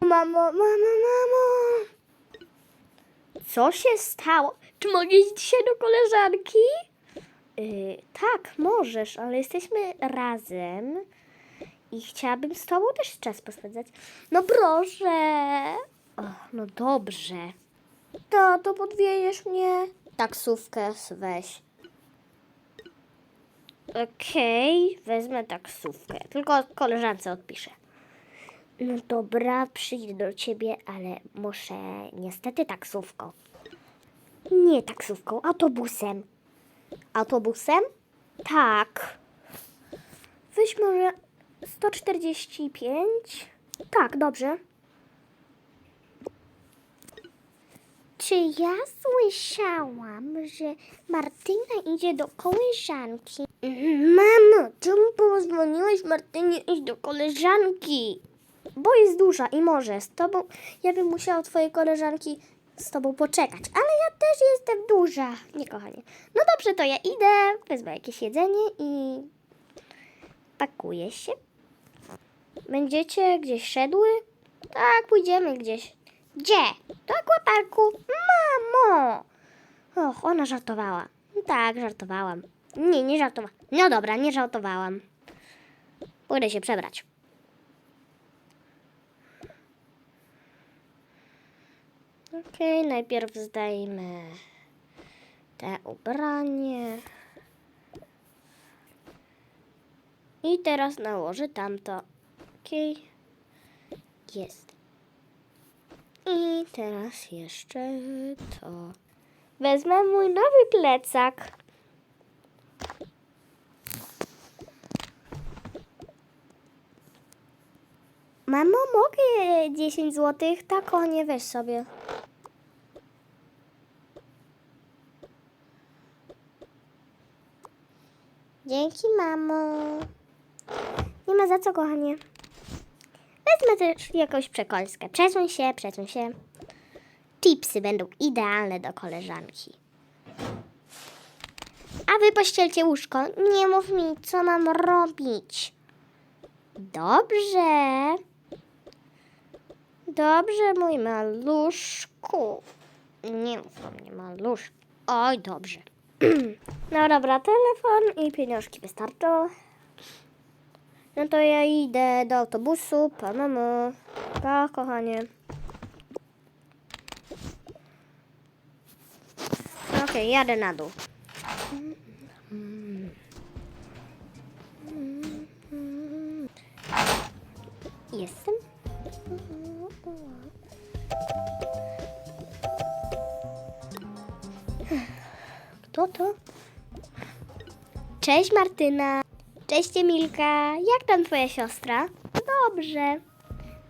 Mamo, mamo, mamo. Co się stało? Czy mogę iść dzisiaj do koleżanki? Yy, tak, możesz, ale jesteśmy razem i chciałabym z tobą też czas pospędzać. No proszę. No dobrze. Tato, podwiejesz mnie? Taksówkę weź. Okej, wezmę taksówkę. Tylko koleżance odpiszę. No dobra, przyjdę do ciebie, ale muszę niestety taksówką. Nie taksówką, autobusem. Autobusem? Tak. Weź może 145? Tak, dobrze. Czy ja słyszałam, że Martyna idzie do koleżanki? Mamo, czemu pozwoliłeś Martynie iść do koleżanki? Bo jest duża i może z tobą. Ja bym musiała twojej koleżanki z tobą poczekać, ale ja też jestem duża. Nie, kochanie. No dobrze, to ja idę, wezmę jakieś jedzenie i pakuję się. Będziecie gdzieś szedły? Tak, pójdziemy gdzieś. Gdzie? Do akwaparku. Mamo! Och, ona żartowała. Tak, żartowałam. Nie, nie żartowałam. No dobra, nie żartowałam. Pójdę się przebrać. Okej, najpierw zdejmę te ubranie. I teraz nałożę tamto. Okej. Jest. I teraz jeszcze to. Wezmę mój nowy plecak. Mamo, mogę 10 zł? Tak, o nie, weź sobie. Dzięki, mamo. Nie ma za co, kochanie. Wezmę też jakąś przekąskę. Przesuń się, przesuń się. Chipsy będą idealne do koleżanki. A wy pościelcie łóżko. Nie mów mi, co mam robić. Dobrze. Dobrze, mój maluszku. Nie mów o mnie, maluszku. Oj, dobrze. No dobra, telefon i pieniążki wystarczą. No to ja idę do autobusu. Pa, mamo. Pa, kochanie. Okej, jadę na dół. Jestem. Kto to? Cześć Martyna. Cześć Emilka. Jak tam twoja siostra? Dobrze.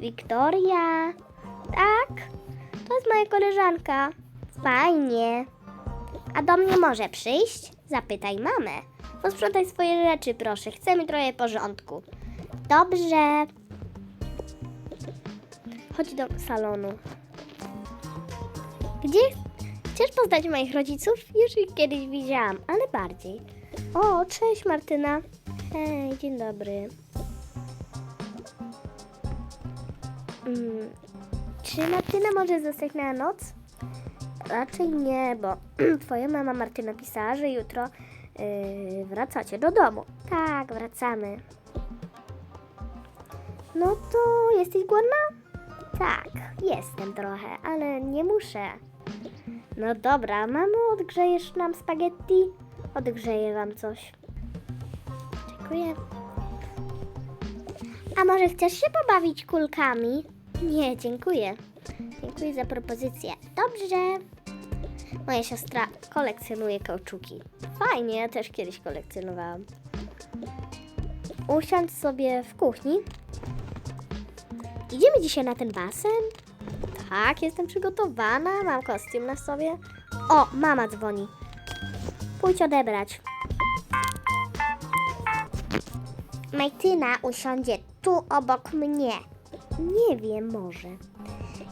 Wiktoria. Tak? To jest moja koleżanka. Fajnie. A do mnie może przyjść? Zapytaj mamę. Posprzątaj swoje rzeczy, proszę. Chcemy trochę porządku. Dobrze. Chodź do salonu. Gdzie? Chcesz poznać moich rodziców? Już ich kiedyś widziałam, ale bardziej. O, cześć Martyna. Hej, dzień dobry. Mm, czy Martyna może zostać na noc? Raczej nie, bo twoja mama Martyna pisała, że jutro yy, wracacie do domu. Tak, wracamy. No to jesteś głodna? Tak, jestem trochę, ale nie muszę. No dobra, mamo, odgrzejesz nam spaghetti? Odgrzeję wam coś. Dziękuję. A może chcesz się pobawić kulkami? Nie, dziękuję. Dziękuję za propozycję. Dobrze. Moja siostra kolekcjonuje kauczuki. Fajnie, ja też kiedyś kolekcjonowałam. Usiądź sobie w kuchni. Idziemy dzisiaj na ten basen? Tak, jestem przygotowana. Mam kostium na sobie. O, mama dzwoni. Pójdź odebrać. Majtyna usiądzie tu obok mnie. Nie wiem, może.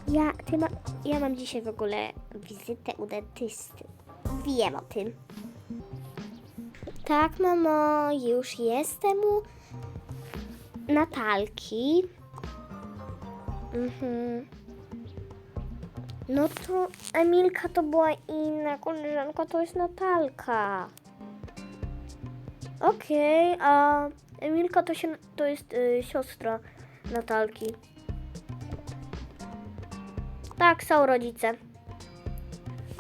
Ja, ty ma, ja mam dzisiaj w ogóle wizytę u dentysty. Wiem o tym. Tak, mamo, już jestem u Natalki. Mhm. No to Emilka to była inna koleżanka, to jest Natalka. Okej, a Emilka to, się, to jest y, siostra Natalki. Tak, są rodzice.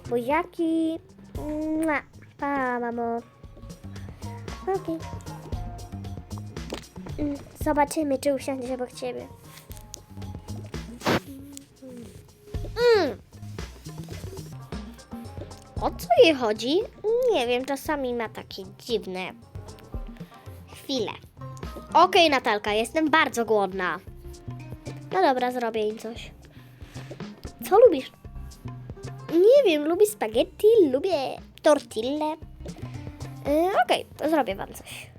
Buziaki. Mua. Pa, mamo. Okej. Mm, Zobaczymy, czy usiądzie obok ciebie. O co jej chodzi? Nie wiem, czasami ma takie dziwne chwile. Okej, Natalka, jestem bardzo głodna. No dobra, zrobię im coś. Co lubisz? Nie wiem, lubię spaghetti, lubię tortille. Yy, Okej, to zrobię wam coś.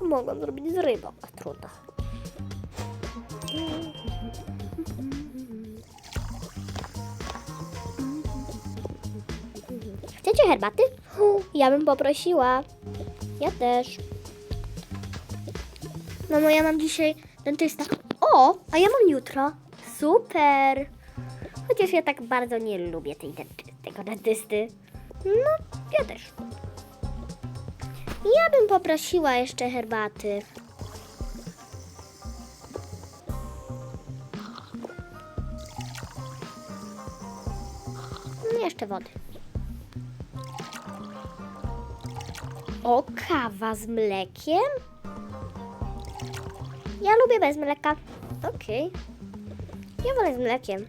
Mogłam zrobić z rybą, a trudno. Chcecie herbaty? Ja bym poprosiła. Ja też. Mamo, ja mam dzisiaj dentysta. O, a ja mam jutro. Super. Chociaż ja tak bardzo nie lubię tej denty, tego dentysty. No, ja też. Ja bym poprosiła jeszcze herbaty. No, Jeszcze wody. O, kawa z mlekiem? Ja lubię bez mleka. Okej. Ja wolę z mlekiem.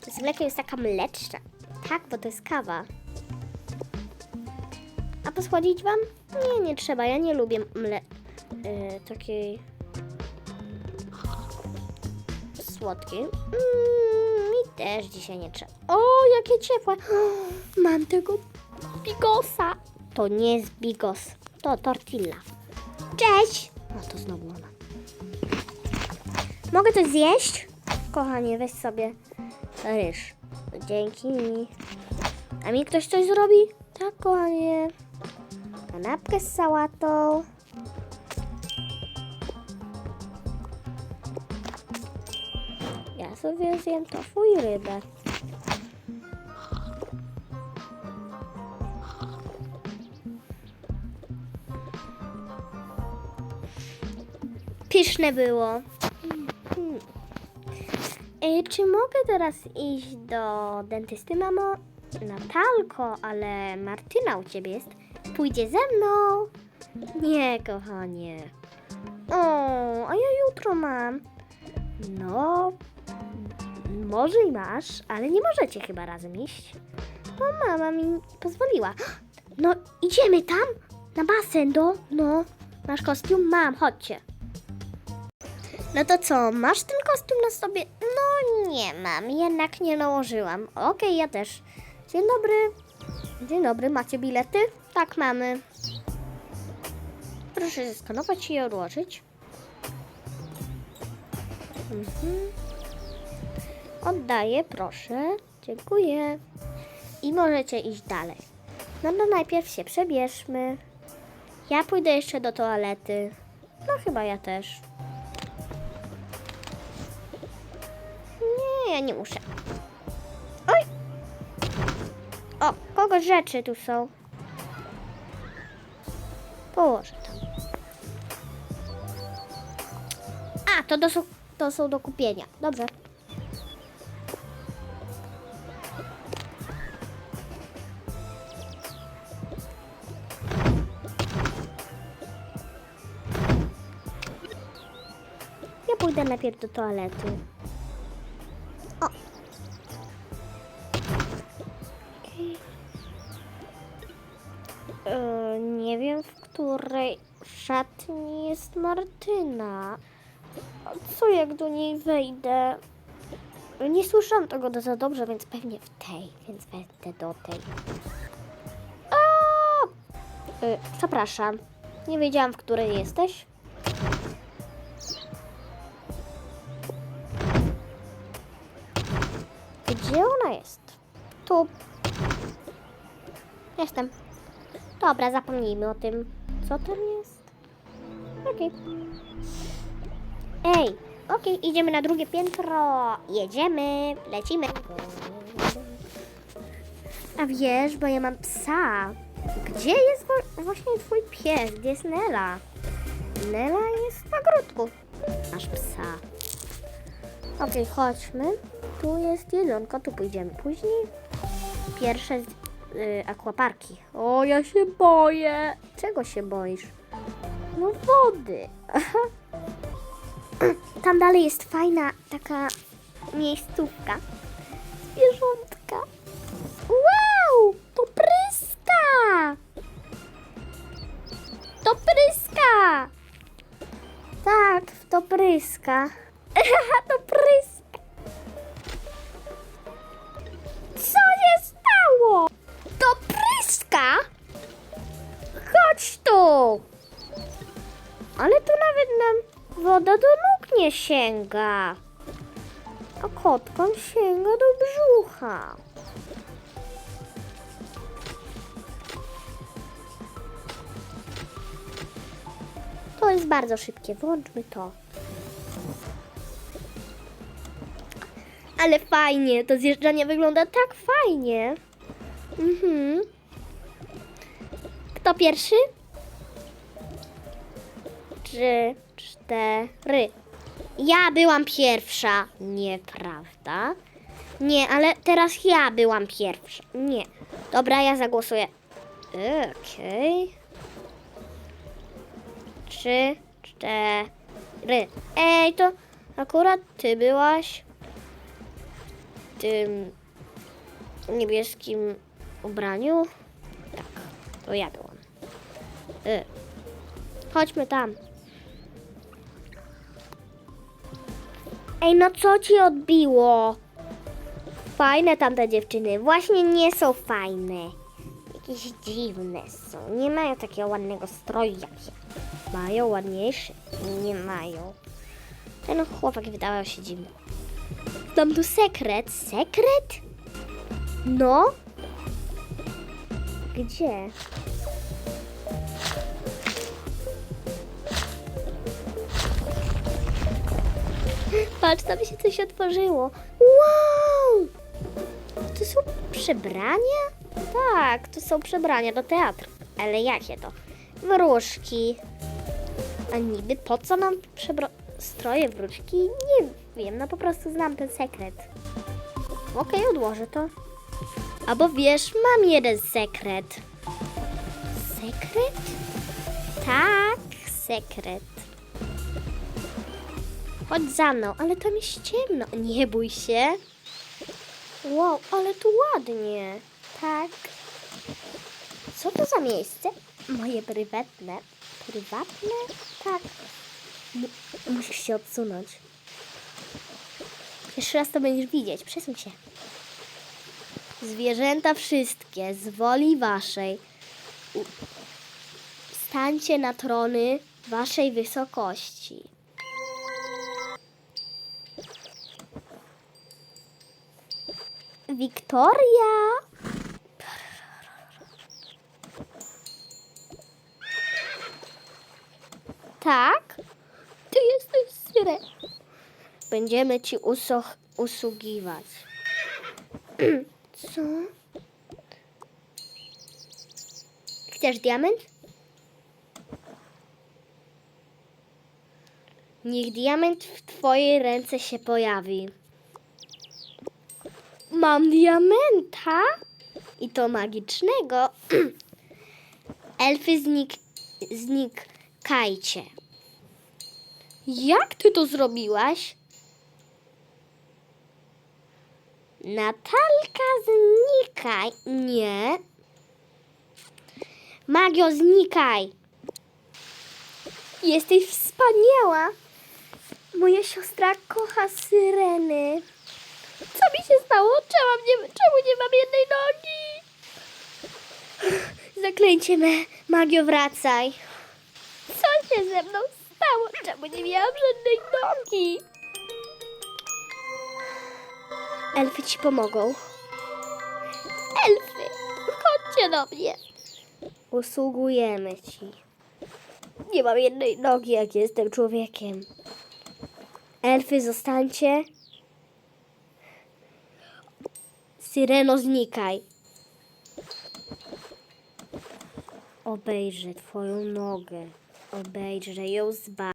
Z mlekiem jest taka mleczna. Tak, bo to jest kawa. A posłodzić wam? Nie, nie trzeba. Ja nie lubię mle... Yy, takiej... Słodkiej. Mm, też dzisiaj nie trzeba. O, jakie ciepłe. Mam tego bigosa. To nie jest bigos. To tortilla. Cześć. No to znowu ona. Mogę coś zjeść? Kochanie, weź sobie ryż. Dzięki. A mi ktoś coś zrobi? Tak, kochanie. Kanapkę z sałatą. Sobie zjem tofu i rybę. Pyszne było. E, czy mogę teraz iść do dentysty, mamo? Natalko, ale Martyna u ciebie jest. Pójdzie ze mną. Nie, kochanie. O, a ja jutro mam. No, może i masz, ale nie możecie chyba razem iść. Bo mama mi pozwoliła. No, idziemy tam? Na basen do... No, masz kostium? Mam, chodźcie. No to co, masz ten kostium na sobie? No nie mam, jednak nie nałożyłam. Okej, ja też. Dzień dobry. Dzień dobry, macie bilety? Tak, mamy. Proszę zeskanować i je odłożyć. Mhm. Oddaję, proszę. Dziękuję. I możecie iść dalej. No to najpierw się przebierzmy. Ja pójdę jeszcze do toalety. No chyba ja też. Nie, ja nie muszę. Oj! O, kogo rzeczy tu są? Położę tam. A, to, do, to są do kupienia. Dobrze. Najpierw do toalety. O. E, nie wiem, w której szatni jest Martyna. Co jak do niej wejdę? Nie słyszałam tego za dobrze, więc pewnie w tej, więc wejdę do tej. A! E, przepraszam, nie wiedziałam, w której jesteś. Jest? Tu. Jestem. Dobra, zapomnijmy o tym. Co tam jest? Okej. Ej, okej, idziemy na drugie piętro. Jedziemy, lecimy. A wiesz, bo ja mam psa. Gdzie jest właśnie twój pies? Gdzie jest Nela? Nela jest w ogródku. Masz psa. Okej, chodźmy. Tu jest jedzonko, tu pójdziemy później. Pierwsze z, y, akwaparki. O, ja się boję. Czego się boisz? No wody. Tam dalej jest fajna taka miejscówka. Zwierzątka. Wow! To pryska! To pryska! Tak, to pryska. Tu! Ale tu nawet nam woda do nóg nie sięga. A kotkom sięga do brzucha. To jest bardzo szybkie. Włączmy to. Ale fajnie. To zjeżdżanie wygląda tak fajnie. Mhm. Kto pierwszy? Trzy, cztery. Ja byłam pierwsza. Nieprawda. Nie, ale teraz ja byłam pierwsza. Nie. Dobra, ja zagłosuję. Okej. Trzy, cztery. Ej, to akurat ty byłaś tym niebieskim ubraniu. Tak, to ja byłam. Y. Chodźmy tam. Ej, no co ci odbiło? Fajne tamte dziewczyny. Właśnie nie są fajne. Jakieś dziwne są. Nie mają takiego ładnego stroju jak ja. Mają ładniejszy? Nie mają. Ten chłopak wydawał się dziwny. Dam tu sekret. Sekret? No? Gdzie? Patrz, tam się coś otworzyło. Wow! To są przebrania? Tak, to są przebrania do teatru. Ale jakie to? Wróżki. A niby po co nam stroje wróżki? Nie wiem, no po prostu znam ten sekret. Okej, odłożę to. Albo wiesz, mam jeden sekret. Sekret? Tak, sekret. Chodź za mną, ale tam jest ciemno. Nie bój się. Wow, ale tu ładnie. Tak. Co to za miejsce? Moje prywatne. Prywatne? Tak. M- musisz się odsunąć. Jeszcze raz to będziesz widzieć. Przesuń się. Zwierzęta wszystkie z woli waszej. Stańcie na trony waszej wysokości. Wiktoria! Tak? Ty jesteś syren. Będziemy ci usoch- usługiwać. Co? Chcesz diament? Niech diament w twojej ręce się pojawi. Mam diamenta i to magicznego. Elfy znik znikajcie. Jak ty to zrobiłaś? Natalka, znikaj. Nie. Magio, znikaj. Jesteś wspaniała. Moja siostra kocha syreny. Co mi się stało? Czemu nie, czemu nie mam jednej nogi? Zaklęcie me, Magio, wracaj. Co się ze mną stało? Czemu nie miałam żadnej nogi? Elfy ci pomogą. Elfy, chodźcie do mnie. Usługujemy ci. Nie mam jednej nogi, jak jestem człowiekiem. Elfy, zostańcie. Syreno, znikaj. Obejrzę twoją nogę. Obejrzę ją z